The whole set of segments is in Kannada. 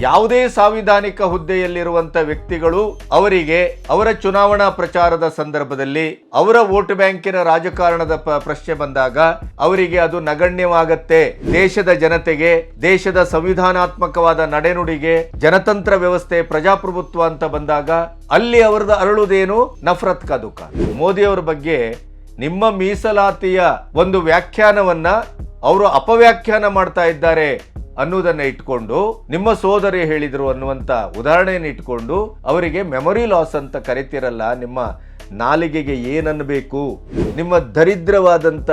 ಯಾವುದೇ ಸಾಂವಿಧಾನಿಕ ಹುದ್ದೆಯಲ್ಲಿರುವಂಥ ವ್ಯಕ್ತಿಗಳು ಅವರಿಗೆ ಅವರ ಚುನಾವಣಾ ಪ್ರಚಾರದ ಸಂದರ್ಭದಲ್ಲಿ ಅವರ ವೋಟ್ ಬ್ಯಾಂಕಿನ ರಾಜಕಾರಣದ ಪ್ರಶ್ನೆ ಬಂದಾಗ ಅವರಿಗೆ ಅದು ನಗಣ್ಯವಾಗತ್ತೆ. ದೇಶದ ಜನತೆಗೆ, ದೇಶದ ಸಂವಿಧಾನಾತ್ಮಕವಾದ ನಡೆನುಡಿಗೆ, ಜನತಂತ್ರ ವ್ಯವಸ್ಥೆ ಪ್ರಜಾಪ್ರಭುತ್ವ ಅಂತ ಬಂದಾಗ ಅಲ್ಲಿ ಅವರದ ಅರಳುದೇನು ನಫರತ್ ಕದುಕ ಮೋದಿಯವರ ಬಗ್ಗೆ ನಿಮ್ಮ ಮೀಸಲಾತಿಯ ಒಂದು ವ್ಯಾಖ್ಯಾನವನ್ನ ಅವರು ಅಪವ್ಯಾಖ್ಯಾನ ಮಾಡ್ತಾ ಇದ್ದಾರೆ ಅನ್ನುವುದನ್ನ ಇಟ್ಕೊಂಡು ನಿಮ್ಮ ಸೋದರಿ ಹೇಳಿದ್ರು ಅನ್ನುವಂತ ಉದಾಹರಣೆಯನ್ನು ಇಟ್ಕೊಂಡು ಅವರಿಗೆ ಮೆಮೊರಿ ಲಾಸ್ ಅಂತ ಕರಿತಿರಲ್ಲ, ನಿಮ್ಮ ನಾಲಿಗೆಗೆ ಏನನ್ನಬೇಕು ನಿಮ್ಮ ದರಿದ್ರವಾದಂತ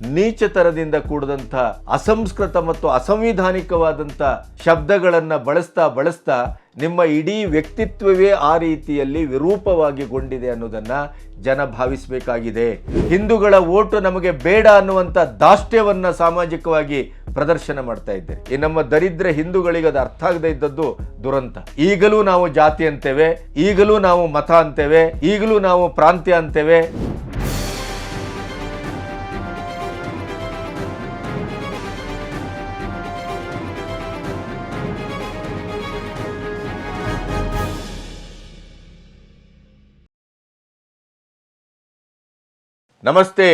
ನೀಚತನದಿಂದ ಕೂಡಿದಂಥ ಅಸಂಸ್ಕೃತ ಮತ್ತು ಅಸಂವಿಧಾನಿಕವಾದಂಥ ಶಬ್ದಗಳನ್ನು ಬಳಸ್ತಾ ಬಳಸ್ತಾ ನಿಮ್ಮ ಇಡೀ ವ್ಯಕ್ತಿತ್ವವೇ ಆ ರೀತಿಯಲ್ಲಿ ವಿರೂಪವಾಗಿಗೊಂಡಿದೆ ಅನ್ನೋದನ್ನು ಜನ ಭಾವಿಸಬೇಕಾಗಿದೆ. ಹಿಂದೂಗಳ ಓಟು ನಮಗೆ ಬೇಡ ಅನ್ನುವಂಥ ದಾಷ್ಟ್ಯವನ್ನು ಸಾಮಾಜಿಕವಾಗಿ ಪ್ರದರ್ಶನ ಮಾಡ್ತಾ ಇದ್ದಾರೆ ಈ ನಮ್ಮ ದರಿದ್ರ ಹಿಂದೂಗಳಿಗೆ ಅದು ಅರ್ಥ ಆಗದೆ ಇದ್ದದ್ದು ದುರಂತ. ಈಗಲೂ ನಾವು ಜಾತಿ ಅಂತೇವೆ, ಈಗಲೂ ನಾವು ಮತ ಅಂತೇವೆ, ಈಗಲೂ ನಾವು ಪ್ರಾಂತ್ಯ ಅಂತೇವೆ. ನಮಸ್ತೆ,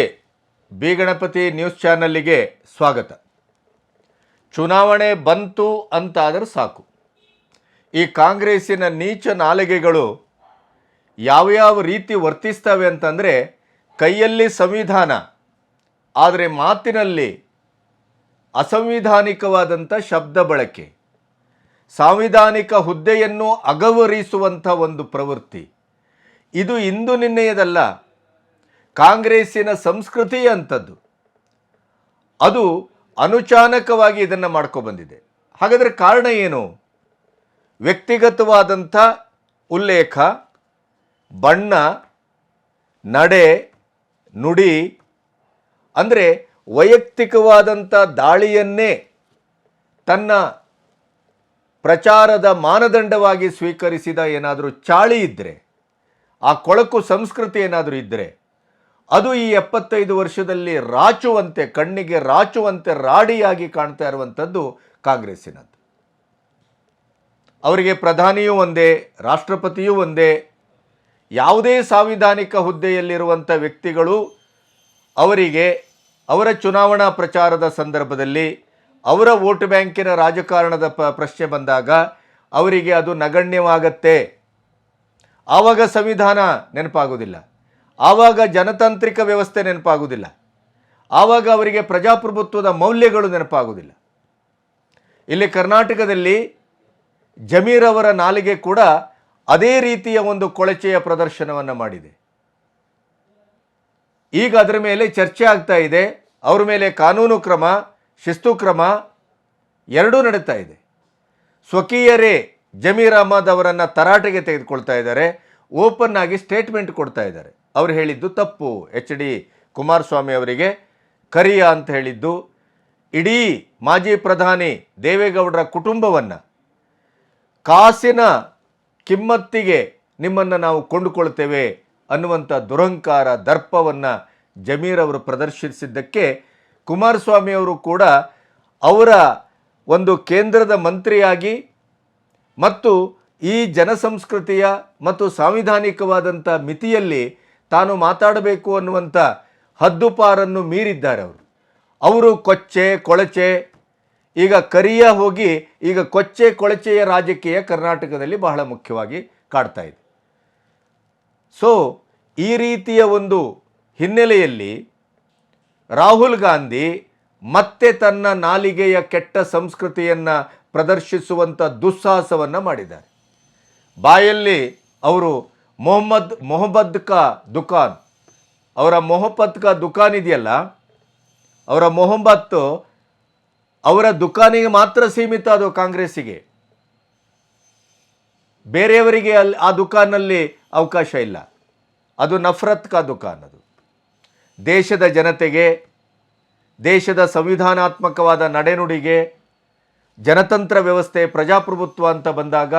ಬಿ ಗಣಪತಿ ನ್ಯೂಸ್ ಚಾನಲ್ಲಿಗೆ ಸ್ವಾಗತ. ಚುನಾವಣೆ ಬಂತು ಅಂತಾದರೂ ಸಾಕು. ಈ ಕಾಂಗ್ರೆಸ್ಸಿನ ನೀಚ ನಾಲಿಗೆಗಳು ಯಾವ್ಯಾವ ರೀತಿ ವರ್ತಿಸ್ತವೆ ಅಂತಂದರೆ ಕೈಯಲ್ಲಿ ಸಂವಿಧಾನ, ಆದರೆ ಮಾತಿನಲ್ಲಿ ಅಸಂವಿಧಾನಿಕವಾದಂಥ ಶಬ್ದ ಬಳಕೆ, ಸಾಂವಿಧಾನಿಕ ಹುದ್ದೆಯನ್ನು ಅಗವರಿಸುವಂಥ ಒಂದು ಪ್ರವೃತ್ತಿ. ಇದು ಇಂದು ನಿನ್ನೆಯದಲ್ಲ ಕಾಂಗ್ರೆಸ್ಸಿನ ಸಂಸ್ಕೃತಿ ಅಂಥದ್ದು ಅದು ಅನುಚಾನಕವಾಗಿ ಇದನ್ನು ಮಾಡ್ಕೊಬಂದಿದೆ ಹಾಗಾದರೆ ಕಾರಣ ಏನು? ವ್ಯಕ್ತಿಗತವಾದಂಥ ಉಲ್ಲೇಖ, ಬಣ್ಣ, ನಡೆ, ನುಡಿ, ಅಂದರೆ ವೈಯಕ್ತಿಕವಾದಂಥ ದಾಳಿಯನ್ನೇ ತನ್ನ ಪ್ರಚಾರದ ಮಾನದಂಡವಾಗಿ ಸ್ವೀಕರಿಸಿದ ಏನಾದರೂ ಚಾಳಿ ಇದ್ದರೆ ಆ ಕೊಳಕು ಸಂಸ್ಕೃತಿ ಏನಾದರೂ ಇದ್ದರೆ ಅದು ಈ ಎಪ್ಪತ್ತೈದು ವರ್ಷದಲ್ಲಿ ರಾಚುವಂತೆ, ಕಣ್ಣಿಗೆ ರಾಚುವಂತೆ ರಾಡಿಯಾಗಿ ಕಾಣ್ತಾ ಇರುವಂಥದ್ದು ಕಾಂಗ್ರೆಸ್ಸಿನದ್ದು. ಅವರಿಗೆ ಪ್ರಧಾನಿಯೂ ಒಂದೇ, ರಾಷ್ಟ್ರಪತಿಯೂ ಒಂದೇ, ಯಾವುದೇ ಸಾಂವಿಧಾನಿಕ ಹುದ್ದೆಯಲ್ಲಿರುವಂಥ ವ್ಯಕ್ತಿಗಳು ಅವರಿಗೆ ಅವರ ಚುನಾವಣಾ ಪ್ರಚಾರದ ಸಂದರ್ಭದಲ್ಲಿ ಅವರ ವೋಟ್ ಬ್ಯಾಂಕಿನ ರಾಜಕಾರಣದ ಪ್ರಶ್ನೆ ಬಂದಾಗ ಅವರಿಗೆ ಅದು ನಗಣ್ಯವಾಗತ್ತೆ. ಆವಾಗ ಸಂವಿಧಾನ ನೆನಪಾಗೋದಿಲ್ಲ. ಆವಾಗ ಜನತಾಂತ್ರಿಕ ವ್ಯವಸ್ಥೆ ನೆನಪಾಗುವುದಿಲ್ಲ. ಆವಾಗ ಅವರಿಗೆ ಪ್ರಜಾಪ್ರಭುತ್ವದ ಮೌಲ್ಯಗಳು ನೆನಪಾಗುವುದಿಲ್ಲ. ಇಲ್ಲಿ ಕರ್ನಾಟಕದಲ್ಲಿ ಜಮೀರ್ ಅವರ ನಾಲಿಗೆ ಕೂಡ ಅದೇ ರೀತಿಯ ಒಂದು ಕೊಳಚೆಯ ಪ್ರದರ್ಶನವನ್ನು ಮಾಡಿದೆ. ಈಗ ಅದರ ಮೇಲೆ ಚರ್ಚೆ ಆಗ್ತಾ ಇದೆ. ಅವರ ಮೇಲೆ ಕಾನೂನು ಕ್ರಮ, ಶಿಸ್ತು ಕ್ರಮ ಎರಡೂ ನಡೀತಾ ಇದೆ. ಸ್ವಕೀಯರೇ ಜಮೀರ್ ಅಹಮದ್ ಅವರನ್ನು ತರಾಟೆಗೆ ತೆಗೆದುಕೊಳ್ತಾ ಇದ್ದಾರೆ. ಓಪನ್ ಆಗಿ ಸ್ಟೇಟ್ಮೆಂಟ್ ಕೊಡ್ತಾ ಇದ್ದಾರೆ. ಅವ್ರು ಹೇಳಿದ್ದು ತಪ್ಪು. ಎಚ್ ಡಿ ಕುಮಾರಸ್ವಾಮಿ ಅವರಿಗೆ ಕರಿಯ ಅಂತ ಹೇಳಿದ್ದು, ಇಡೀ ಮಾಜಿ ಪ್ರಧಾನಿ ದೇವೇಗೌಡರ ಕುಟುಂಬವನ್ನು ಕಾಸಿನ ಕಿಮ್ಮತ್ತಿಗೆ ನಿಮ್ಮನ್ನು ನಾವು ಕೊಂಡುಕೊಳ್ತೇವೆ ಅನ್ನುವಂಥ ದುರಂಕಾರ ದರ್ಪವನ್ನು ಜಮೀರ್ ಅವರು ಪ್ರದರ್ಶಿಸಿದ್ದಕ್ಕೆ ಕುಮಾರಸ್ವಾಮಿ ಅವರು ಕೂಡ ಅವರ ಒಂದು ಕೇಂದ್ರದ ಮಂತ್ರಿಯಾಗಿ ಮತ್ತು ಈ ಜನಸಂಸ್ಕೃತಿಯ ಮತ್ತು ಸಾಂವಿಧಾನಿಕವಾದಂಥ ಮಿತಿಯಲ್ಲಿ ತಾನು ಮಾತಾಡಬೇಕು ಅನ್ನುವಂಥ ಹದ್ದುಪಾರನ್ನು ಮೀರಿದ್ದಾರೆ ಅವರು. ಅವರು ಕೊಚ್ಚೆ, ಕೊಳಚೆ, ಈಗ ಕರಿಯ ಹೋಗಿ ಈಗ ಕೊಚ್ಚೆ, ಕೊಳಚೆಯ ರಾಜಕೀಯ ಕರ್ನಾಟಕದಲ್ಲಿ ಬಹಳ ಮುಖ್ಯವಾಗಿ ಕಾಡ್ತಾ ಇದೆ. ಸೊ ಈ ರೀತಿಯ ಒಂದು ಹಿನ್ನೆಲೆಯಲ್ಲಿ ರಾಹುಲ್ ಗಾಂಧಿ ಮತ್ತೆ ತನ್ನ ನಾಲಿಗೆಯ ಕೆಟ್ಟ ಸಂಸ್ಕೃತಿಯನ್ನು ಪ್ರದರ್ಶಿಸುವಂಥ ದುಸ್ಸಾಹಸವನ್ನು ಮಾಡಿದ್ದಾರೆ. ಬಾಯಲ್ಲಿ ಅವರು ಮೊಹಮ್ಮದ್ ಮೊಹಮ್ಮದ್ ಕಾ ದುಖಾನ್ ಅವರ ಮೊಹಮ್ಮದ್ ಕಾ ದುಕಾನ್ ಇದೆಯಲ್ಲ, ಅವರ ಮೊಹಮ್ಮತ್ತು ಅವರ ದುಕಾನಿಗೆ ಮಾತ್ರ ಸೀಮಿತ ಅದು ಕಾಂಗ್ರೆಸ್ಸಿಗೆ. ಬೇರೆಯವರಿಗೆ ಅಲ್ಲಿ ಆ ದುಖಾನಲ್ಲಿ ಅವಕಾಶ ಇಲ್ಲ. ಅದು ನಫರತ್ ಕಾ ದುಖಾನ್ ಅದು. ದೇಶದ ಜನತೆಗೆ, ದೇಶದ ಸಂವಿಧಾನಾತ್ಮಕವಾದ ನಡೆನುಡಿಗೆ, ಜನತಂತ್ರ ವ್ಯವಸ್ಥೆ ಪ್ರಜಾಪ್ರಭುತ್ವ ಅಂತ ಬಂದಾಗ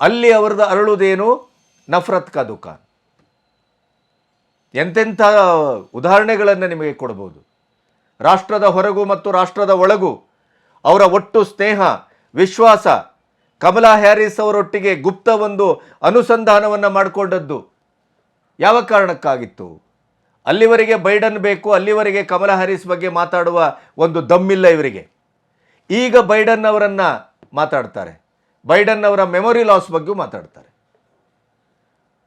ಅಲ್ಲಿ ಅವರದ್ದು ಅರಳುವುದೇನು ನಫರತ್ ಕಾ ದುಕಾನ್. ಎಂತೆಂಥ ಉದಾಹರಣೆಗಳನ್ನು ನಿಮಗೆ ಕೊಡಬಹುದು ರಾಷ್ಟ್ರದ ಹೊರಗೂ ಮತ್ತು ರಾಷ್ಟ್ರದ ಒಳಗೂ ಅವರ ಒಟ್ಟು ಸ್ನೇಹ, ವಿಶ್ವಾಸ, ಕಮಲಾ ಹ್ಯಾರಿಸ್ ಅವರೊಟ್ಟಿಗೆ ಗುಪ್ತ ಒಂದು ಅನುಸಂಧಾನವನ್ನು ಮಾಡಿಕೊಂಡದ್ದು ಯಾವ ಕಾರಣಕ್ಕಾಗಿತ್ತು? ಅಲ್ಲಿವರೆಗೆ ಬೈಡನ್ ಬೇಕು, ಅಲ್ಲಿವರೆಗೆ ಕಮಲಾ ಹ್ಯಾರಿಸ್ ಬಗ್ಗೆ ಮಾತಾಡುವ ಒಂದು ದಮ್ಮಿಲ್ಲ ಇವರಿಗೆ. ಈಗ ಬೈಡನ್ ಅವರನ್ನು ಮಾತಾಡ್ತಾರೆ. ಬೈಡನ್ ಅವರ ಮೆಮೊರಿ ಲಾಸ್ ಬಗ್ಗೆ ಮಾತಾಡ್ತಾರೆ.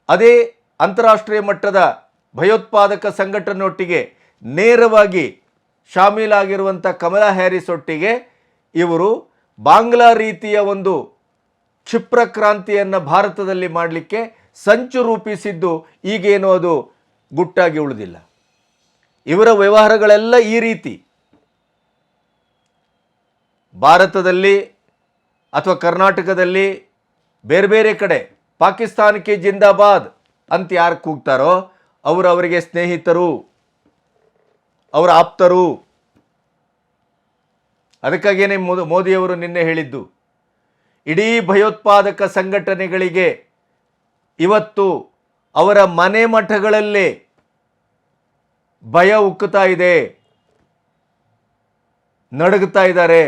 ಅದೇ ಅಂತಾರಾಷ್ಟ್ರೀಯ ಮಟ್ಟದ ಭಯೋತ್ಪಾದಕ ಸಂಘಟನೆಯೊಟ್ಟಿಗೆ ನೇರವಾಗಿ ಶಾಮೀಲಾಗಿರುವಂಥ ಕಮಲಾ ಹ್ಯಾರಿಸ್ ಒಟ್ಟಿಗೆ ಇವರು ಬಾಂಗ್ಲಾ ರೀತಿಯ ಒಂದು ಕ್ಷಿಪ್ರ ಕ್ರಾಂತಿಯನ್ನು ಭಾರತದಲ್ಲಿ ಮಾಡಲಿಕ್ಕೆ ಸಂಚು ರೂಪಿಸಿದ್ದು ಈಗೇನು ಅದು ಗುಟ್ಟಾಗಿ ಉಳಿದಿಲ್ಲ. ಇವರ ವ್ಯವಹಾರಗಳೆಲ್ಲ ಈ ರೀತಿ. ಭಾರತದಲ್ಲಿ ಅಥವಾ ಕರ್ನಾಟಕದಲ್ಲಿ ಬೇರೆ ಬೇರೆ ಕಡೆ ಪಾಕಿಸ್ತಾನಕ್ಕೆ ಜಿಂದಾಬಾದ್ ಅಂತ ಯಾರು ಕೂಗ್ತಾರೋ ಅವರು ಅವರಿಗೆ ಸ್ನೇಹಿತರು, ಅವರ ಆಪ್ತರು. ಅದಕ್ಕಾಗಿಯೇ ಮೋದಿ ಮೋದಿಯವರು ನಿನ್ನೆ ಹೇಳಿದ್ದು, ಇಡೀ ಭಯೋತ್ಪಾದಕ ಸಂಘಟನೆಗಳಿಗೆ ಇವತ್ತು ಅವರ ಮನೆ ಮಠಗಳಲ್ಲೇ ಭಯ ಉಕ್ಕುತ್ತಾ ಇದೆ. ನಡುಗುತ್ತಾ ಇದ್ದಾರೆ.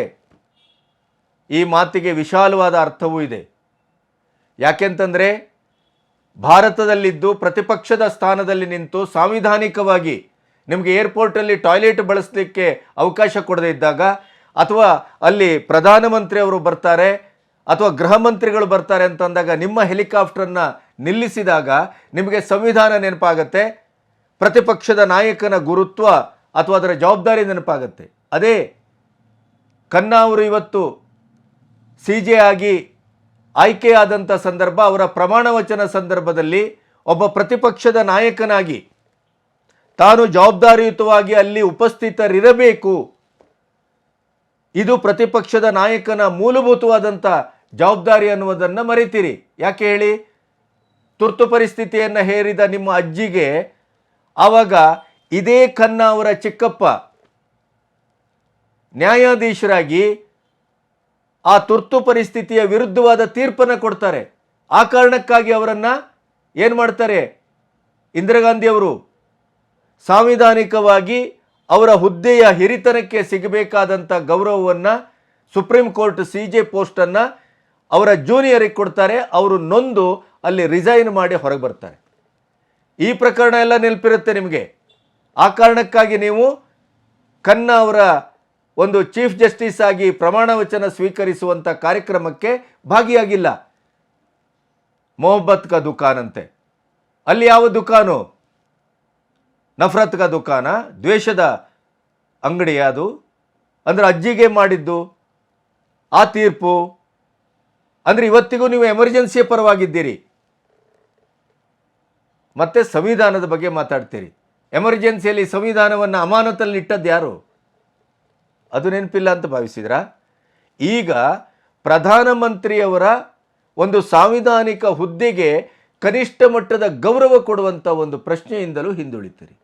ಈ ಮಾತಿಗೆ ವಿಶಾಲವಾದ ಅರ್ಥವೂ ಇದೆ. ಯಾಕೆಂತಂದರೆ ಭಾರತದಲ್ಲಿದ್ದು ಪ್ರತಿಪಕ್ಷದ ಸ್ಥಾನದಲ್ಲಿ ನಿಂತು ಸಾಂವಿಧಾನಿಕವಾಗಿ ನಿಮಗೆ ಏರ್ಪೋರ್ಟಲ್ಲಿ ಟಾಯ್ಲೆಟ್ ಬಳಸಲಿಕ್ಕೆ ಅವಕಾಶ ಕೊಡದೇ ಇದ್ದಾಗ ಅಥವಾ ಅಲ್ಲಿ ಪ್ರಧಾನಮಂತ್ರಿ ಅವರು ಬರ್ತಾರೆ ಅಥವಾ ಗೃಹ ಮಂತ್ರಿಗಳು ಬರ್ತಾರೆ ಅಂತಂದಾಗ ನಿಮ್ಮ ಹೆಲಿಕಾಪ್ಟರ್ನ ನಿಲ್ಲಿಸಿದಾಗ ನಿಮಗೆ ಸಂವಿಧಾನ ನೆನಪಾಗತ್ತೆ, ಪ್ರತಿಪಕ್ಷದ ನಾಯಕನ ಗುರುತ್ವ ಅಥವಾ ಅದರ ಜವಾಬ್ದಾರಿ ನೆನಪಾಗತ್ತೆ. ಅದೇ ಖನ್ನಾ ಅವರು ಇವತ್ತು ಸಿ ಜೆ ಆಗಿ ಆಯ್ಕೆಯಾದಂಥ ಸಂದರ್ಭ, ಅವರ ಪ್ರಮಾಣ ವಚನ ಸಂದರ್ಭದಲ್ಲಿ ಒಬ್ಬ ಪ್ರತಿಪಕ್ಷದ ನಾಯಕನಾಗಿ ತಾನು ಜವಾಬ್ದಾರಿಯುತವಾಗಿ ಅಲ್ಲಿ ಉಪಸ್ಥಿತರಿರಬೇಕು. ಇದು ಪ್ರತಿಪಕ್ಷದ ನಾಯಕನ ಮೂಲಭೂತವಾದಂಥ ಜವಾಬ್ದಾರಿ ಅನ್ನುವುದನ್ನು ಮರಿತೀರಿ. ಯಾಕೆ ಹೇಳಿ? ತುರ್ತು ಪರಿಸ್ಥಿತಿಯನ್ನು ಹೇರಿದ ನಿಮ್ಮ ಅಜ್ಜಿಗೆ ಆವಾಗ ಇದೇ ಖನ್ನ ಅವರ ಚಿಕ್ಕಪ್ಪ ನ್ಯಾಯಾಧೀಶರಾಗಿ ಆ ತುರ್ತು ಪರಿಸ್ಥಿತಿಯ ವಿರುದ್ಧವಾದ ತೀರ್ಪನ್ನು ಕೊಡ್ತಾರೆ. ಆ ಕಾರಣಕ್ಕಾಗಿ ಅವರನ್ನು ಏನು ಮಾಡ್ತಾರೆ? ಇಂದಿರಾ ಗಾಂಧಿಯವರು ಸಾಂವಿಧಾನಿಕವಾಗಿ ಅವರ ಹುದ್ದೆಯ ಹಿರಿತನಕ್ಕೆ ಸಿಗಬೇಕಾದಂಥ ಗೌರವವನ್ನು ಸುಪ್ರೀಂ ಕೋರ್ಟ್ ಸಿ ಜೆ ಪೋಸ್ಟನ್ನು ಅವರ ಜೂನಿಯರಿಗೆ ಕೊಡ್ತಾರೆ. ಅವರು ನೊಂದು ಅಲ್ಲಿ ರಿಸೈನ್ ಮಾಡಿ ಹೊರಗೆ ಬರ್ತಾರೆ. ಈ ಪ್ರಕರಣ ಎಲ್ಲ ನೆನಪಿರುತ್ತೆ ನಿಮಗೆ. ಆ ಕಾರಣಕ್ಕಾಗಿ ನೀವು ಕನ್ನ ಅವರ ಒಂದು ಚೀಫ್ ಜಸ್ಟಿಸ್ ಆಗಿ ಪ್ರಮಾಣ ವಚನ ಸ್ವೀಕರಿಸುವಂಥ ಕಾರ್ಯಕ್ರಮಕ್ಕೆ ಭಾಗಿಯಾಗಿಲ್ಲ. ಮೊಹಬ್ಬತ್ ಕಾ ದುಕಾನ್ ಅಂತೆ ಅಲ್ಲಿ ಯಾವ ದುಖಾನು? ನಫರತ್ ಕಾ ದುಕಾನ ದ್ವೇಷದ ಅಂಗಡಿ ಅದು? ಅಂದರೆ ಅಜ್ಜಿಗೆ ಮಾಡಿದ್ದು ಆ ತೀರ್ಪು? ಅಂದರೆ ಇವತ್ತಿಗೂ ನೀವು ಎಮರ್ಜೆನ್ಸಿಯ ಪರವಾಗಿದ್ದೀರಿ. ಮತ್ತೆ ಸಂವಿಧಾನದ ಬಗ್ಗೆ ಮಾತಾಡ್ತೀರಿ. ಎಮರ್ಜೆನ್ಸಿಯಲ್ಲಿ ಸಂವಿಧಾನವನ್ನು ಅಮಾನತಲ್ಲಿ ಇಟ್ಟದ್ದು ಯಾರು? ಅದು ನೆನಪಿಲ್ಲ ಅಂತ ಭಾವಿಸಿದ್ರ? ಈಗ ಪ್ರಧಾನಮಂತ್ರಿಯವರ ಒಂದು ಸಾಂವಿಧಾನಿಕ ಹುದ್ದೆಗೆ ಕನಿಷ್ಠ ಮಟ್ಟದ ಗೌರವ ಕೊಡುವಂಥ ಒಂದು ಪ್ರಶ್ನೆಯಿಂದಲೂ ಹಿಂದುಳಿತೀರಿ.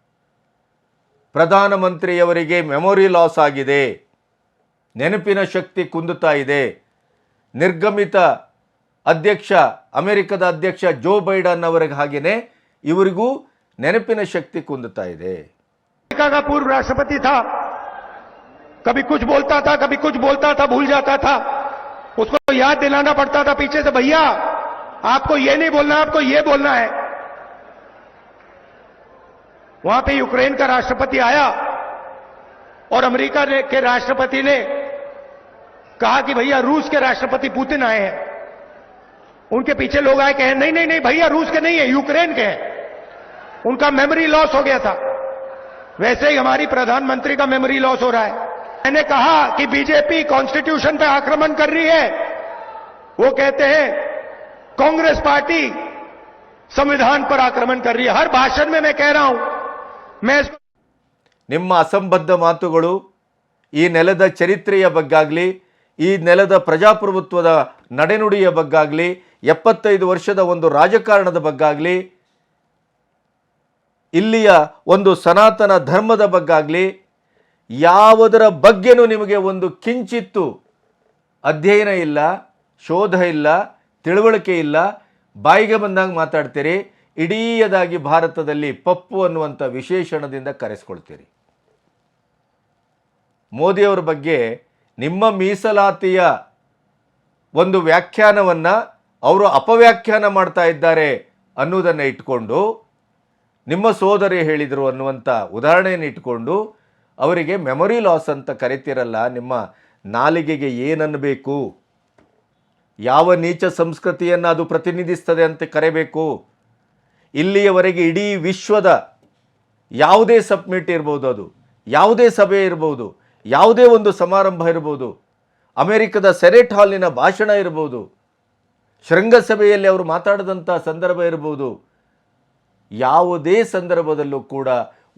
ಪ್ರಧಾನಮಂತ್ರಿಯವರಿಗೆ ಮೆಮೊರಿ ಲಾಸ್ ಆಗಿದೆ. ನೆನಪಿನ ಶಕ್ತಿ ಕುಂದುತ್ತಾ ಇದೆ. ನಿರ್ಗಮಿತ ಅಧ್ಯಕ್ಷ, ಅಮೆರಿಕದ ಅಧ್ಯಕ್ಷ ಜೋ ಬೈಡನ್ ಅವರಿಗೆ ಹಾಗೆಯೇ ಇವರಿಗೂ ನೆನಪಿನ ಶಕ್ತಿ ಕುಂದುತ್ತಾ ಇದೆ. ಪೂರ್ವ ರಾಷ್ಟ್ರಪತಿ कभी कुछ बोलता था, कभी कुछ बोलता था, भूल जाता था। उसको तो याद दिलाना पड़ता था पीछे से, भैया, आपको ये नहीं बोलना, आपको ये बोलना है। वहाँ पे यूक्रेन का राष्ट्रपति आया और अमेरिका के राष्ट्रपति ने कहा कि, भैया, रूस के राष्ट्रपति पुतिन आए हैं। उनके पीछे लोग आए, कहे, नहीं नहीं नहीं, भैया, रूस के नहीं है, यूक्रेन के हैं। उनका मेमोरी लॉस हो गया था। वैसे ही हमारी प्रधानमंत्री का मेमोरी लॉस हो रहा है। मैंने कहा कि बीजेपी कॉन्स्टिट्यूशन पे आक्रमण कर रही है वो कहते हैं कांग्रेस पार्टी संविधान पर आक्रमण कर रही है हर भाषण में मैं कह रहा हूं मैं इसको ನಿಮ್ಮ ಅಸಂಬದ್ಧ ಮಾತುಗಳು ಈ ನೆಲದ ಚರಿತ್ರೆಯ ಬಗ್ಗಾಗಲಿ ಈ ನೆಲದ ಪ್ರಜಾಪ್ರಭುತ್ವದ ನಡೆನುಡಿಯ ಬಗ್ಗಾಗಲಿ ಎಪ್ಪತ್ತೈದು ವರ್ಷದ ಒಂದು ರಾಜಕಾರಣದ ಬಗ್ಗಾಗಲಿ ಇಲ್ಲಿಯ ಒಂದು ಸನಾತನ ಧರ್ಮದ ಬಗ್ಗಾಗಲಿ ಯಾವುದರ ಬಗ್ಗೆನೂ ನಿಮಗೆ ಒಂದು ಕಿಂಚಿತ್ತು ಅಧ್ಯಯನ ಇಲ್ಲ, ಶೋಧ ಇಲ್ಲ, ತಿಳುವಳಿಕೆ ಇಲ್ಲ, ಬಾಯಿಗೆ ಬಂದಾಗ ಮಾತಾಡ್ತೀರಿ, ಇಡೀಯದಾಗಿ ಭಾರತದಲ್ಲಿ ಪಪ್ಪು ಅನ್ನುವಂಥ ವಿಶೇಷಣದಿಂದ ಕರೆಸ್ಕೊಳ್ತೀರಿ. ಮೋದಿಯವರ ಬಗ್ಗೆ ನಿಮ್ಮ ಮೀಸಲಾತಿಯ ಒಂದು ವ್ಯಾಖ್ಯಾನವನ್ನು ಅವರು ಅಪವ್ಯಾಖ್ಯಾನ ಮಾಡ್ತಾ ಇದ್ದಾರೆ ಅನ್ನೋದನ್ನು ಇಟ್ಕೊಂಡು, ನಿಮ್ಮ ಸೋದರಿ ಹೇಳಿದರು ಅನ್ನುವಂಥ ಉದಾಹರಣೆಯನ್ನು ಇಟ್ಕೊಂಡು ಅವರಿಗೆ ಮೆಮೊರಿ ಲಾಸ್ ಅಂತ ಕರಿತಿರಲ್ಲ, ನಿಮ್ಮ ನಾಲಿಗೆಗೆ ಏನನ್ನಬೇಕು ಯಾವ ನೀಚ ಸಂಸ್ಕೃತಿಯನ್ನು ಅದು ಪ್ರತಿನಿಧಿಸ್ತದೆ ಅಂತ ಕರೆಯಬೇಕು ಇಲ್ಲಿಯವರೆಗೆ ಇಡೀ ವಿಶ್ವದ ಯಾವುದೇ ಸಬ್ಮಿಟ್ ಇರ್ಬೋದು ಅದು, ಯಾವುದೇ ಸಭೆ ಇರ್ಬೋದು, ಯಾವುದೇ ಒಂದು ಸಮಾರಂಭ ಇರ್ಬೋದು, ಅಮೆರಿಕದ ಸೆನೆಟ್ ಹಾಲಿನ ಭಾಷಣ ಇರ್ಬೋದು, ಶೃಂಗಸಭೆಯಲ್ಲಿ ಅವರು ಮಾತಾಡಿದಂಥ ಸಂದರ್ಭ ಇರ್ಬೋದು, ಯಾವುದೇ ಸಂದರ್ಭದಲ್ಲೂ ಕೂಡ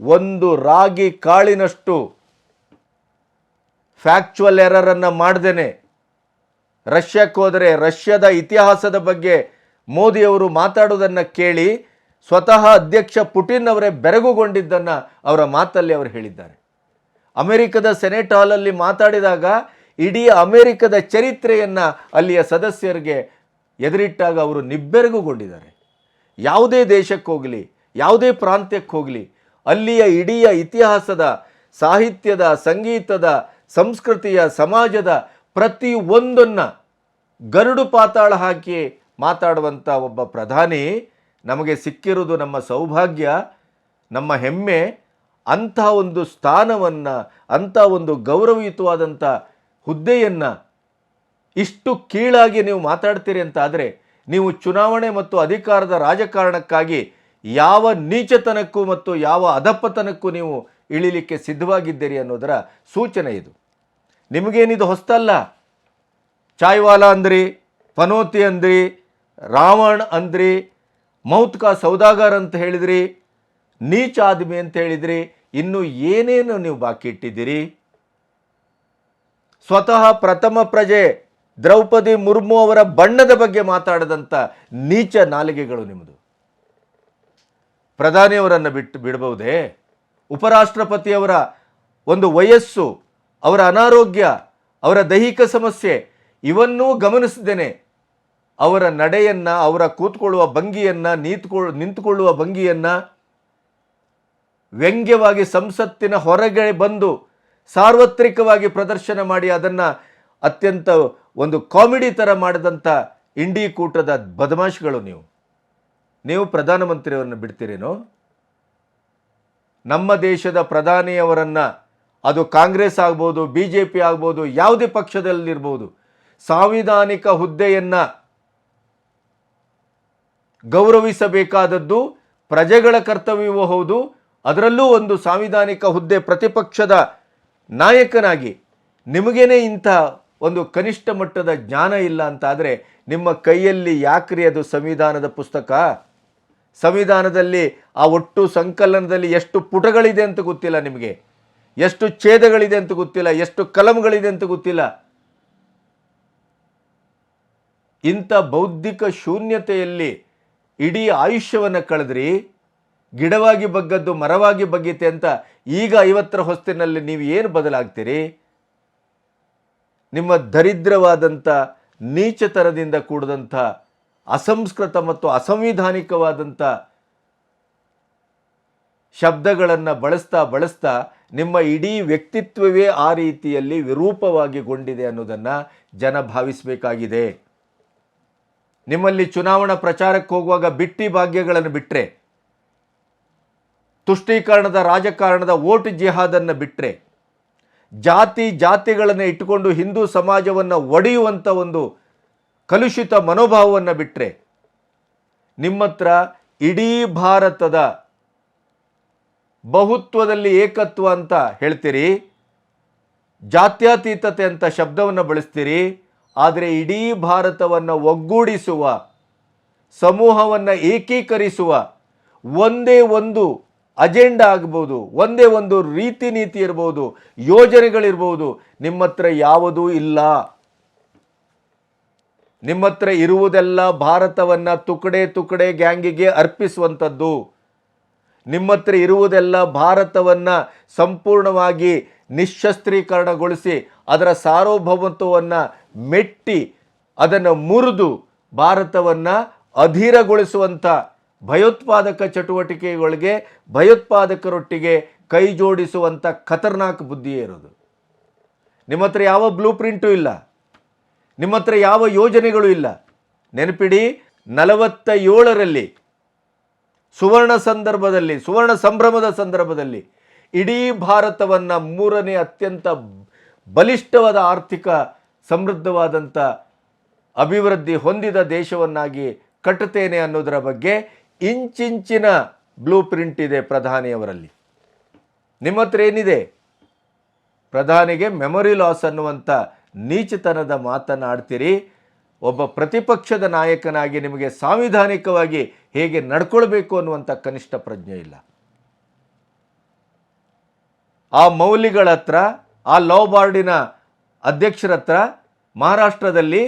ಒಂದು ರಾಗಿ ಕಾಳಿನಷ್ಟು ಫ್ಯಾಕ್ಚುವಲ್ ಎರರನ್ನು ಮಾಡ್ದೇನೆ. ರಷ್ಯಾಕ್ಕೆ ಹೋದರೆ ರಷ್ಯಾದ ಇತಿಹಾಸದ ಬಗ್ಗೆ ಮೋದಿಯವರು ಮಾತಾಡೋದನ್ನು ಕೇಳಿ ಸ್ವತಃ ಅಧ್ಯಕ್ಷ ಪುಟಿನ್ ಅವರೇ ಬೆರಗುಗೊಂಡಿದ್ದನ್ನು ಅವರ ಮಾತಲ್ಲಿ ಅವರು ಹೇಳಿದ್ದಾರೆ. ಅಮೆರಿಕದ ಸೆನೆಟ್ ಹಾಲಲ್ಲಿ ಮಾತಾಡಿದಾಗ ಇಡೀ ಅಮೆರಿಕದ ಚರಿತ್ರೆಯನ್ನು ಅಲ್ಲಿಯ ಸದಸ್ಯರಿಗೆ ಎದುರಿಟ್ಟಾಗ ಅವರು ನಿಬ್ಬೆರಗುಗೊಂಡಿದ್ದಾರೆ. ಯಾವುದೇ ದೇಶಕ್ಕೆ ಹೋಗಲಿ, ಯಾವುದೇ ಪ್ರಾಂತ್ಯಕ್ಕೆ ಹೋಗಲಿ ಅಲ್ಲಿಯ ಇಡೀ ಇತಿಹಾಸದ, ಸಾಹಿತ್ಯದ, ಸಂಗೀತದ, ಸಂಸ್ಕೃತಿಯ, ಸಮಾಜದ ಪ್ರತಿ ಒಂದನ್ನು ಗರುಡು ಪಾತಾಳ ಹಾಕಿ ಮಾತಾಡುವಂಥ ಒಬ್ಬ ಪ್ರಧಾನಿ ನಮಗೆ ಸಿಕ್ಕಿರುವುದು ನಮ್ಮ ಸೌಭಾಗ್ಯ, ನಮ್ಮ ಹೆಮ್ಮೆ, ಅಂಥ ಒಂದು ಸ್ಥಾನವನ್ನು, ಅಂಥ ಒಂದು ಗೌರವಯುತವಾದಂಥ ಹುದ್ದೆಯನ್ನು ಇಷ್ಟು ಕೀಳಾಗಿ ನೀವು ಮಾತಾಡ್ತೀರಿ ಅಂತ ಆದರೆ ನೀವು ಚುನಾವಣೆ ಮತ್ತು ಅಧಿಕಾರದ ರಾಜಕಾರಣಕ್ಕಾಗಿ ಯಾವ ನೀಚತನಕ್ಕೂ ಮತ್ತು ಯಾವ ಅಧಪ್ಪತನಕ್ಕೂ ನೀವು ಇಳಿಲಿಕ್ಕೆ ಸಿದ್ಧವಾಗಿದ್ದೀರಿ ಅನ್ನೋದರ ಸೂಚನೆ ಇದು. ನಿಮಗೇನಿದು ಹೊಸ್ತಲ್ಲ? ಚಾಯ್ವಾಲಾ ಅಂದ್ರಿ, ಪನೋತಿ ಅಂದ್ರಿ, ರಾವಣ್ ಅಂದ್ರಿ ಮೌತ್ಕಾ ಸೌದಾಗರ್ ಅಂತ ಹೇಳಿದ್ರಿ, ನೀಚ ಆದ್ಮಿ ಅಂತ ಹೇಳಿದ್ರಿ, ಇನ್ನು ಏನೇನು ನೀವು ಬಾಕಿ ಇಟ್ಟಿದ್ದೀರಿ? ಸ್ವತಃ ಪ್ರಥಮ ಪ್ರಜೆ ದ್ರೌಪದಿ ಮುರ್ಮು ಅವರ ಬಣ್ಣದ ಬಗ್ಗೆ ಮಾತಾಡದಂಥ ನೀಚ ನಾಲಿಗೆಗಳು ನಿಮ್ಮದು. ಪ್ರಧಾನಿಯವರನ್ನು ಬಿಟ್ಟು ಬಿಡಬಹುದೇ? ಉಪರಾಷ್ಟ್ರಪತಿಯವರ ಒಂದು ವಯಸ್ಸು, ಅವರ ಅನಾರೋಗ್ಯ, ಅವರ ದೈಹಿಕ ಸಮಸ್ಯೆ, ಇವನ್ನೂ ಗಮನಿಸಿದ್ದೇನೆ. ಅವರ ನಡೆಯನ್ನು, ಅವರ ಕೂತ್ಕೊಳ್ಳುವ ಭಂಗಿಯನ್ನು ನಿಂತ್ಕೊಳ್ಳ ನಿಂತುಕೊಳ್ಳುವ ಭಂಗಿಯನ್ನು ವ್ಯಂಗ್ಯವಾಗಿ ಸಂಸತ್ತಿನ ಹೊರಗೆ ಬಂದು ಸಾರ್ವತ್ರಿಕವಾಗಿ ಪ್ರದರ್ಶನ ಮಾಡಿ ಅದನ್ನು ಅತ್ಯಂತ ಒಂದು ಕಾಮಿಡಿ ಥರ ಮಾಡಿದಂಥ ಇಂಡಿ ಕೂಟದ ಬದಮಾಶ್ಗಳು ನೀವು. ನೀವು ಪ್ರಧಾನಮಂತ್ರಿಯವರನ್ನು ಬಿಡ್ತೀರೇನೋ? ನಮ್ಮ ದೇಶದ ಪ್ರಧಾನಿಯವರನ್ನು ಅದು ಕಾಂಗ್ರೆಸ್ ಆಗ್ಬೋದು ಬಿ ಜೆ ಪಿ ಆಗ್ಬೋದು, ಯಾವುದೇ ಪಕ್ಷದಲ್ಲಿರ್ಬೋದು, ಸಾಂವಿಧಾನಿಕ ಹುದ್ದೆಯನ್ನು ಗೌರವಿಸಬೇಕಾದದ್ದು ಪ್ರಜೆಗಳ ಕರ್ತವ್ಯವೂ ಹೌದು. ಅದರಲ್ಲೂ ಒಂದು ಸಾಂವಿಧಾನಿಕ ಹುದ್ದೆ ಪ್ರತಿಪಕ್ಷದ ನಾಯಕನಾಗಿ ನಿಮಗೇನೆ ಇಂಥ ಒಂದು ಕನಿಷ್ಠ ಮಟ್ಟದ ಜ್ಞಾನ ಇಲ್ಲ ಅಂತಾದರೆ ನಿಮ್ಮ ಕೈಯಲ್ಲಿ ಯಾಕ್ರಿ ಅದು ಸಂವಿಧಾನದ ಪುಸ್ತಕ? ಸಂವಿಧಾನದಲ್ಲಿ ಆ ಒಟ್ಟು ಸಂಕಲನದಲ್ಲಿ ಎಷ್ಟು ಪುಟಗಳಿದೆ ಅಂತ ಗೊತ್ತಿಲ್ಲ ನಿಮಗೆ. ಎಷ್ಟು ಛೇದಗಳಿದೆ ಅಂತ ಗೊತ್ತಿಲ್ಲ, ಎಷ್ಟು ಕಲಂಗಳಿದೆ ಅಂತ ಗೊತ್ತಿಲ್ಲ. ಇಂಥ ಬೌದ್ಧಿಕ ಶೂನ್ಯತೆಯಲ್ಲಿ ಇಡೀ ಆಯುಷ್ಯವನ್ನು ಕಳೆದ್ರಿ, ಗಿಡವಾಗಿ ಬಗ್ಗದ್ದು ಮರವಾಗಿ ಬಗ್ಗೀತೆ ಅಂತ ಈಗ ಐವತ್ತರ ಹೊಸ್ತಿನಲ್ಲಿ ನೀವು ಏನು ಬದಲಾಗ್ತೀರಿ? ನಿಮ್ಮ ದರಿದ್ರವಾದಂಥ, ನೀಚತನದಿಂದ ಕೂಡಿದಂಥ ಅಸಂಸ್ಕೃತ ಮತ್ತು ಅಸಂವಿಧಾನಿಕವಾದಂಥ ಶಬ್ದಗಳನ್ನು ಬಳಸ್ತಾ ಬಳಸ್ತಾ ನಿಮ್ಮ ಇಡೀ ವ್ಯಕ್ತಿತ್ವವೇ ಆ ರೀತಿಯಲ್ಲಿ ವಿರೂಪವಾಗಿ ಗೊಂಡಿದೆ ಅನ್ನೋದನ್ನು ಜನ ಭಾವಿಸಬೇಕಾಗಿದೆ. ನಿಮ್ಮಲ್ಲಿ ಚುನಾವಣಾ ಪ್ರಚಾರಕ್ಕೆ ಹೋಗುವಾಗ ಬಿಟ್ಟಿ ಭಾಗ್ಯಗಳನ್ನು ಬಿಟ್ಟರೆ ತುಷ್ಟೀಕರಣದ ರಾಜಕಾರಣದ ಓಟ್ ಜಿಹಾದನ್ನು ಬಿಟ್ಟರೆ ಜಾತಿ ಜಾತಿಗಳನ್ನು ಇಟ್ಟುಕೊಂಡು ಹಿಂದೂ ಸಮಾಜವನ್ನು ಒಡೆಯುವಂಥ ಒಂದು ಕಲುಷಿತ ಮನೋಭಾವವನ್ನು ಬಿಟ್ಟರೆ ನಿಮ್ಮತ್ರ ಇಡೀ ಭಾರತದ ಬಹುತ್ವದಲ್ಲಿ ಏಕತ್ವ ಅಂತ ಹೇಳ್ತೀರಿ, ಜಾತ್ಯತೀತತೆ ಅಂತ ಶಬ್ದವನ್ನು ಬಳಸ್ತೀರಿ, ಆದರೆ ಇಡೀ ಭಾರತವನ್ನು ಒಗ್ಗೂಡಿಸುವ, ಸಮೂಹವನ್ನು ಏಕೀಕರಿಸುವ ಒಂದೇ ಒಂದು ಅಜೆಂಡಾ ಆಗ್ಬೋದು, ಒಂದೇ ಒಂದು ರೀತಿ ನೀತಿ ಇರ್ಬೋದು, ಯೋಜನೆಗಳಿರ್ಬೋದು ನಿಮ್ಮ ಹತ್ರ ಯಾವುದೂ ಇಲ್ಲ. ನಿಮ್ಮ ಹತ್ರ ಇರುವುದೆಲ್ಲ ಭಾರತವನ್ನು ತುಕಡೆ ತುಕಡೆ ಗ್ಯಾಂಗಿಗೆ ಅರ್ಪಿಸುವಂಥದ್ದು. ನಿಮ್ಮ ಹತ್ರ ಇರುವುದೆಲ್ಲ ಭಾರತವನ್ನು ಸಂಪೂರ್ಣವಾಗಿ ನಿಶಸ್ತ್ರೀಕರಣಗೊಳಿಸಿ ಅದರ ಸಾರ್ವಭೌಮತ್ವವನ್ನು ಮೆಟ್ಟಿ ಅದನ್ನು ಮುರಿದು ಭಾರತವನ್ನು ಅಧೀರಗೊಳಿಸುವಂಥ ಭಯೋತ್ಪಾದಕ ಚಟುವಟಿಕೆಗಳಿಗೆ ಭಯೋತ್ಪಾದಕರೊಟ್ಟಿಗೆ ಕೈ ಜೋಡಿಸುವಂಥ ಖತರ್ನಾಕ್ ಬುದ್ಧಿಯೇ ಇರೋದು. ನಿಮ್ಮ ಹತ್ರ ಯಾವ ಬ್ಲೂ ಪ್ರಿಂಟು ಇಲ್ಲ. ನಿಮ್ಮ ಹತ್ರ ಯಾವ ಯೋಜನೆಗಳು ಇಲ್ಲ? ನೆನಪಿಡಿ ನಲವತ್ತ ಏಳರಲ್ಲಿ ಸುವರ್ಣ ಸಂದರ್ಭದಲ್ಲಿ, ಸುವರ್ಣ ಸಂಭ್ರಮದ ಸಂದರ್ಭದಲ್ಲಿ ಇಡೀ ಭಾರತವನ್ನು ಮೂರನೇ ಅತ್ಯಂತ ಬಲಿಷ್ಠವಾದ ಆರ್ಥಿಕ ಸಮೃದ್ಧವಾದಂಥ ಅಭಿವೃದ್ಧಿ ಹೊಂದಿದ ದೇಶವನ್ನಾಗಿ ಕಟ್ಟುತ್ತೇನೆ ಅನ್ನೋದರ ಬಗ್ಗೆ ಇಂಚಿಂಚಿನ ಬ್ಲೂ ಪ್ರಿಂಟ್ ಇದೆ ಪ್ರಧಾನಿಯವರಲ್ಲಿ. ನಿಮ್ಮ ಹತ್ರ ಏನಿದೆ? ಪ್ರಧಾನಿಗೆ ಮೆಮೊರಿ ಲಾಸ್ ಅನ್ನುವಂಥ ನೀಚತನದ ಮಾತನಾಡ್ತೀರಿ. ಒಬ್ಬ ಪ್ರತಿಪಕ್ಷದ ನಾಯಕನಾಗಿ ನಿಮಗೆ ಸಾಂವಿಧಾನಿಕವಾಗಿ ಹೇಗೆ ನಡ್ಕೊಳ್ಬೇಕು ಅನ್ನುವಂಥ ಕನಿಷ್ಠ ಪ್ರಜ್ಞೆ ಇಲ್ಲ. ಆ ಮೌಲಿಗಳ ಹತ್ರ, ಆ ಲಾ ಬಾರ್ಡಿನ ಅಧ್ಯಕ್ಷರ ಹತ್ರ ಮಹಾರಾಷ್ಟ್ರದಲ್ಲಿ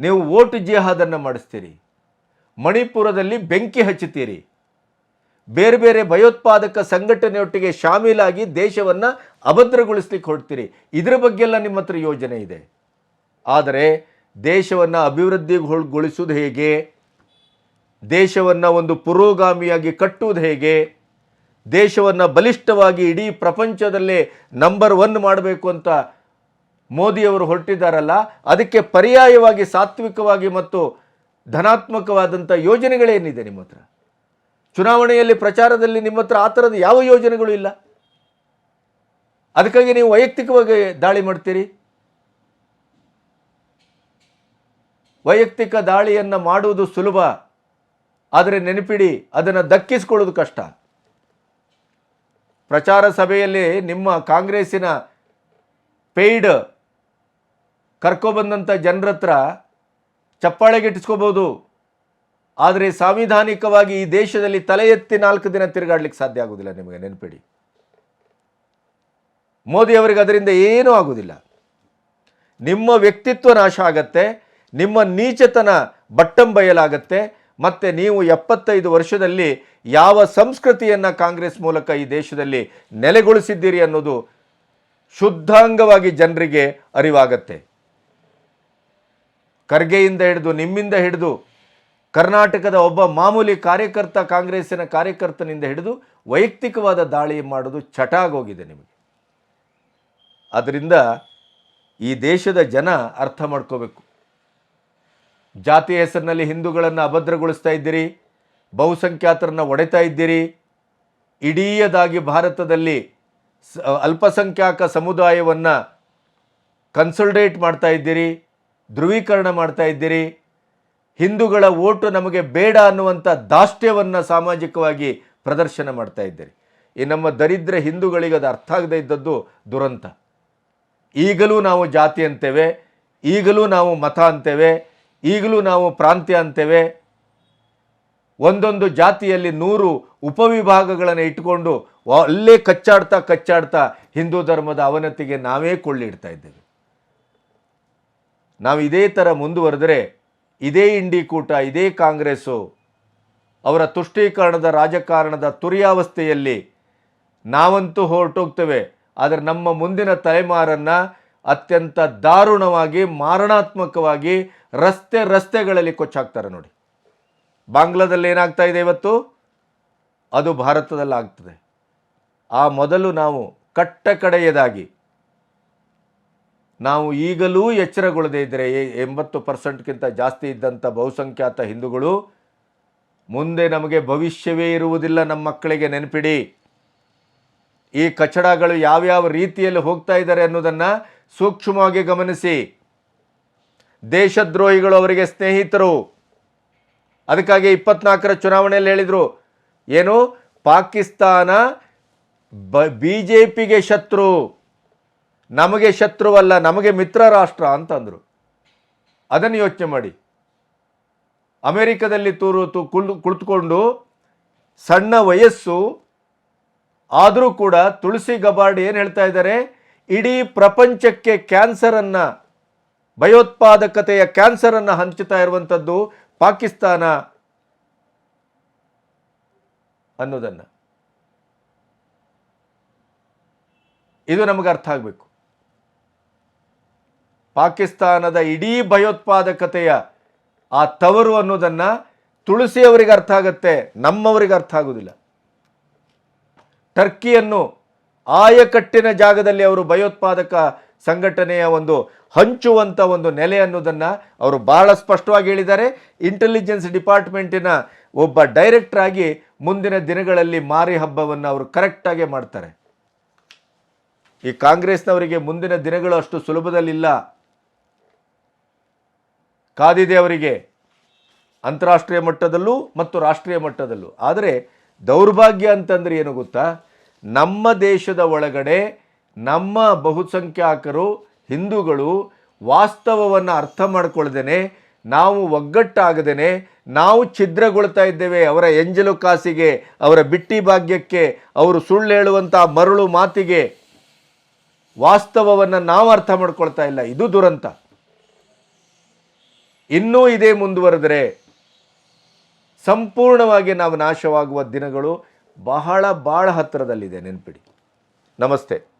ನೀವು ವೋಟ್ ಜಿಹಾದನ್ನು ಮಾಡಿಸ್ತೀರಿ. ಮಣಿಪುರದಲ್ಲಿ ಬೆಂಕಿ ಹಚ್ಚುತ್ತೀರಿ. ಬೇರೆ ಬೇರೆ ಭಯೋತ್ಪಾದಕ ಸಂಘಟನೆಯೊಟ್ಟಿಗೆ ಶಾಮೀಲಾಗಿ ದೇಶವನ್ನು ಅಭದ್ರಗೊಳಿಸ್ಲಿಕ್ಕೆ ಹೊರಡ್ತೀರಿ. ಇದರ ಬಗ್ಗೆಲ್ಲ ನಿಮ್ಮ ಹತ್ರ ಯೋಜನೆ ಇದೆ. ಆದರೆ ದೇಶವನ್ನು ಅಭಿವೃದ್ಧಿಗೊಳಿಸುವುದು ಹೇಗೆ? ದೇಶವನ್ನು ಒಂದು ಪುರೋಗಾಮಿಯಾಗಿ ಕಟ್ಟುವುದು ಹೇಗೆ? ದೇಶವನ್ನು ಬಲಿಷ್ಠವಾಗಿ ಇಡೀ ಪ್ರಪಂಚದಲ್ಲೇ ನಂಬರ್ ಒನ್ ಮಾಡಬೇಕು ಅಂತ ಮೋದಿಯವರು ಹೊರಟಿದ್ದಾರಲ್ಲ, ಅದಕ್ಕೆ ಪರ್ಯಾಯವಾಗಿ ಸಾತ್ವಿಕವಾಗಿ ಮತ್ತು ಧನಾತ್ಮಕವಾದಂಥ ಯೋಜನೆಗಳೇನಿದೆ ನಿಮ್ಮ ಹತ್ರ? ಚುನಾವಣೆಯಲ್ಲಿ ಪ್ರಚಾರದಲ್ಲಿ ನಿಮ್ಮ ಹತ್ರ ಆ ಥರದ ಯಾವ ಯೋಜನೆಗಳು ಇಲ್ಲ? ಅದಕ್ಕಾಗಿ ನೀವು ವೈಯಕ್ತಿಕವಾಗಿ ದಾಳಿ ಮಾಡ್ತೀರಿ? ವೈಯಕ್ತಿಕ ದಾಳಿಯನ್ನು ಮಾಡುವುದು ಸುಲಭ, ಆದರೆ ನೆನಪಿಡಿ, ಅದನ್ನು ದಕ್ಕಿಸ್ಕೊಳ್ಳೋದು ಕಷ್ಟ. ಪ್ರಚಾರ ಸಭೆಯಲ್ಲಿ ನಿಮ್ಮ ಕಾಂಗ್ರೆಸ್ಸಿನ ಪೇಯ್ಡ್ ಕರ್ಕೊಬಂದಂಥ ಜನರ ಹತ್ರ ಚಪ್ಪಾಳೆಗಿಟ್ಟಿಸ್ಕೋಬೋದು ಆದರೆ ಸಾಂವಿಧಾನಿಕವಾಗಿ ಈ ದೇಶದಲ್ಲಿ ತಲೆ ಎತ್ತಿ ನಾಲ್ಕು ದಿನ ತಿರುಗಾಡ್ಲಿಕ್ಕೆ ಸಾಧ್ಯ ಆಗೋದಿಲ್ಲ ನಿಮಗೆ, ನೆನಪಿಡಿ. ಮೋದಿ ಅವರಿಗೆ ಅದರಿಂದ ಏನೂ ಆಗುವುದಿಲ್ಲ ನಿಮ್ಮ ವ್ಯಕ್ತಿತ್ವ ನಾಶ ಆಗತ್ತೆ, ನಿಮ್ಮ ನೀಚತನ ಬಟ್ಟಂ ಮತ್ತೆ ಮತ್ತು ನೀವು ಎಪ್ಪತ್ತೈದು ವರ್ಷದಲ್ಲಿ ಯಾವ ಸಂಸ್ಕೃತಿಯನ್ನು ಕಾಂಗ್ರೆಸ್ ಮೂಲಕ ಈ ದೇಶದಲ್ಲಿ ನೆಲೆಗೊಳಿಸಿದ್ದೀರಿ ಅನ್ನೋದು ಶುದ್ಧಾಂಗವಾಗಿ ಜನರಿಗೆ ಅರಿವಾಗತ್ತೆ. ಖರ್ಗೆಯಿಂದ ಹಿಡಿದು ನಿಮ್ಮಿಂದ ಹಿಡಿದು ಕರ್ನಾಟಕದ ಒಬ್ಬ ಮಾಮೂಲಿ ಕಾರ್ಯಕರ್ತ ಕಾಂಗ್ರೆಸ್ಸಿನ ಕಾರ್ಯಕರ್ತನಿಂದ ಹಿಡಿದು ವೈಯಕ್ತಿಕವಾದ ದಾಳಿ ಮಾಡೋದು ಚಟಾಗೋಗಿದೆ ನಿಮಗೆ. ಅದರಿಂದ ಈ ದೇಶದ ಜನ ಅರ್ಥ ಮಾಡ್ಕೋಬೇಕು. ಜಾತಿ ಹೆಸರಿನಲ್ಲಿ ಹಿಂದೂಗಳನ್ನು ಅಭದ್ರಗೊಳಿಸ್ತಾ ಇದ್ದೀರಿ, ಬಹುಸಂಖ್ಯಾತರನ್ನು ಒಡೆತಾ ಇದ್ದೀರಿ, ಇಡೀಯದಾಗಿ ಭಾರತದಲ್ಲಿ ಅಲ್ಪಸಂಖ್ಯಾತ ಸಮುದಾಯವನ್ನು ಕನ್ಸಲ್ಟೇಟ್ ಮಾಡ್ತಾ ಇದ್ದೀರಿ, ಧ್ರುವೀಕರಣ ಮಾಡ್ತಾ ಇದ್ದೀರಿ ಹಿಂದೂಗಳ ಓಟು ನಮಗೆ ಬೇಡ ಅನ್ನುವಂಥ ದಾಷ್ಟ್ಯವನ್ನು ಸಾಮಾಜಿಕವಾಗಿ ಪ್ರದರ್ಶನ ಮಾಡ್ತಾ ಇದ್ದೀರಿ. ಈ ನಮ್ಮ ದರಿದ್ರ ಹಿಂದೂಗಳಿಗೆ ಅದು ಅರ್ಥ ಆಗದೇ ಇದ್ದದ್ದು ದುರಂತ. ಈಗಲೂ ನಾವು ಜಾತಿ ಅಂತೇವೆ, ಈಗಲೂ ನಾವು ಮತ ಅಂತೇವೆ, ಈಗಲೂ ನಾವು ಪ್ರಾಂತ್ಯ ಅಂತೇವೆ. ಒಂದೊಂದು ಜಾತಿಯಲ್ಲಿ ನೂರು ಉಪವಿಭಾಗಗಳನ್ನು ಇಟ್ಟುಕೊಂಡು ಅಲ್ಲೇ ಕಚ್ಚಾಡ್ತಾ ಕಚ್ಚಾಡ್ತಾ ಹಿಂದೂ ಧರ್ಮದ ಅವನತಿಗೆ ನಾವೇ ಕೊಳ್ಳಿಡ್ತಾ ಇದ್ದೇವೆ. ನಾವು ಇದೇ ಥರ ಮುಂದುವರೆದರೆ ಇದೇ ಇಂಡಿ ಕೂಟ, ಇದೇ ಕಾಂಗ್ರೆಸ್ಸು ಅವರ ತುಷ್ಟೀಕರಣದ ರಾಜಕಾರಣದ ತುರಿಯಾವಸ್ಥೆಯಲ್ಲಿ ನಾವಂತೂ ಹೊರಟೋಗ್ತೇವೆ. ಆದರೆ ನಮ್ಮ ಮುಂದಿನ ತಲೆಮಾರನ್ನು ಅತ್ಯಂತ ದಾರುಣವಾಗಿ, ಮಾರಣಾತ್ಮಕವಾಗಿ ರಸ್ತೆ ರಸ್ತೆಗಳಲ್ಲಿ ಕೊಚ್ಚಾಕ್ತಾರೆ ನೋಡಿ. ಬಾಂಗ್ಲಾದಲ್ಲಿ ಏನಾಗ್ತಾ ಇದೆ ಇವತ್ತು? ಅದು ಭಾರತದಲ್ಲಾಗ್ತದೆ. ಆ ಮೊದಲು ನಾವು ಕಟ್ಟ ಕಡೆಯದಾಗಿ ನಾವು ಈಗಲೂ ಎಚ್ಚರಗೊಳ್ಳದೇ ಇದ್ದರೆ ಎಂಬತ್ತು ಪರ್ಸೆಂಟ್ಗಿಂತ ಜಾಸ್ತಿ ಇದ್ದಂಥ ಬಹುಸಂಖ್ಯಾತ ಹಿಂದೂಗಳು ಮುಂದೆ ನಮಗೆ ಭವಿಷ್ಯವೇ ಇರುವುದಿಲ್ಲ ನಮ್ಮ ಮಕ್ಕಳಿಗೆ ನೆನಪಿಡಿ. ಈ ಕಚಡಗಳು ಯಾವ್ಯಾವ ರೀತಿಯಲ್ಲಿ ಹೋಗ್ತಾ ಇದ್ದಾರೆ ಅನ್ನೋದನ್ನು ಸೂಕ್ಷ್ಮವಾಗಿ ಗಮನಿಸಿ. ದೇಶದ್ರೋಹಿಗಳು ಅವರಿಗೆ ಸ್ನೇಹಿತರು. ಅದಕ್ಕಾಗಿ ಇಪ್ಪತ್ನಾಲ್ಕರ ಚುನಾವಣೆಯಲ್ಲಿ ಹೇಳಿದರು, ಏನು ಪಾಕಿಸ್ತಾನ ಬ ಬಿ ಜೆ ಪಿಗೆ ಶತ್ರು. ನಮಗೆ ಶತ್ರುವಲ್ಲ, ನಮಗೆ ಮಿತ್ರ ರಾಷ್ಟ್ರ ಅಂತಂದರು. ಅದನ್ನು ಯೋಚನೆ ಮಾಡಿ. ಅಮೆರಿಕದಲ್ಲಿ ತೂರು ತು ಕುಳ್ ಕುಳಿತುಕೊಂಡು ಸಣ್ಣ ವಯಸ್ಸು ಆದರೂ ಕೂಡ ತುಳಸಿ ಗಬಾರ್ಡ್ ಏನು ಹೇಳ್ತಾ ಇದ್ದಾರೆ? ಇಡೀ ಪ್ರಪಂಚಕ್ಕೆ ಕ್ಯಾನ್ಸರನ್ನು, ಭಯೋತ್ಪಾದಕತೆಯ ಕ್ಯಾನ್ಸರನ್ನು ಹಂಚುತ್ತಾ ಇರುವಂಥದ್ದು ಪಾಕಿಸ್ತಾನ ಅನ್ನೋದನ್ನು. ಇದು ನಮಗೆ ಅರ್ಥ ಆಗಬೇಕು. ಪಾಕಿಸ್ತಾನದ ಇಡೀ ಭಯೋತ್ಪಾದಕತೆಯ ಆ ತವರು ಅನ್ನೋದನ್ನು ತುಳಸಿಯವರಿಗೆ ಅರ್ಥ ಆಗುತ್ತೆ, ನಮ್ಮವರಿಗೆ ಅರ್ಥ ಆಗೋದಿಲ್ಲ. ಟರ್ಕಿಯನ್ನು ಆಯಕಟ್ಟಿನ ಜಾಗದಲ್ಲಿ ಅವರು ಭಯೋತ್ಪಾದಕ ಸಂಘಟನೆಯ ಒಂದು ಹಂಚುವಂಥ ಒಂದು ನೆಲೆ ಅನ್ನೋದನ್ನು ಅವರು ಬಹಳ ಸ್ಪಷ್ಟವಾಗಿ ಹೇಳಿದ್ದಾರೆ. ಇಂಟೆಲಿಜೆನ್ಸ್ ಡಿಪಾರ್ಟ್ಮೆಂಟಿನ ಒಬ್ಬ ಡೈರೆಕ್ಟರ್ ಆಗಿ ಮುಂದಿನ ದಿನಗಳಲ್ಲಿ ಮಾರಿ ಹಬ್ಬವನ್ನು ಅವರು ಕರೆಕ್ಟಾಗಿ ಮಾಡ್ತಾರೆ. ಈ ಕಾಂಗ್ರೆಸ್ನವರಿಗೆ ಮುಂದಿನ ದಿನಗಳು ಅಷ್ಟು ಸುಲಭದಲ್ಲಿಲ್ಲ. ಕಾದಿದೆ ಅವರಿಗೆ ಅಂತಾರಾಷ್ಟ್ರೀಯ ಮಟ್ಟದಲ್ಲೂ ಮತ್ತು ರಾಷ್ಟ್ರೀಯ ಮಟ್ಟದಲ್ಲೂ. ಆದರೆ ದೌರ್ಭಾಗ್ಯ ಅಂತಂದರೆ ಏನು ಗೊತ್ತಾ? ನಮ್ಮ ದೇಶದ ಒಳಗಡೆ ನಮ್ಮ ಬಹುಸಂಖ್ಯಾತರು ಹಿಂದೂಗಳು ವಾಸ್ತವವನ್ನು ಅರ್ಥ ಮಾಡ್ಕೊಳ್ದೇನೆ, ನಾವು ಒಗ್ಗಟ್ಟಾಗದೇನೆ, ನಾವು ಛಿದ್ರಗೊಳ್ತಾ ಇದ್ದೇವೆ ಅವರ ಎಂಜಲು ಕಾಸಿಗೆ, ಅವರ ಬಿಟ್ಟಿ ಭಾಗ್ಯಕ್ಕೆ, ಅವರು ಸುಳ್ಳು ಹೇಳುವಂಥ ಮರಳು ಮಾತಿಗೆ. ವಾಸ್ತವವನ್ನು ನಾವು ಅರ್ಥ ಮಾಡ್ಕೊಳ್ತಾ ಇಲ್ಲ. ಇದು ದುರಂತ. ಇನ್ನೂ ಇದೇ ಮುಂದುವರೆದರೆ ಸಂಪೂರ್ಣವಾಗಿ ನಾವು ನಾಶವಾಗುವ ದಿನಗಳು ಬಹಳ ಭಾಳ ಹತ್ತಿರದಲ್ಲಿದೆ ನೆನ್ಪಿಡಿ. ನಮಸ್ತೆ.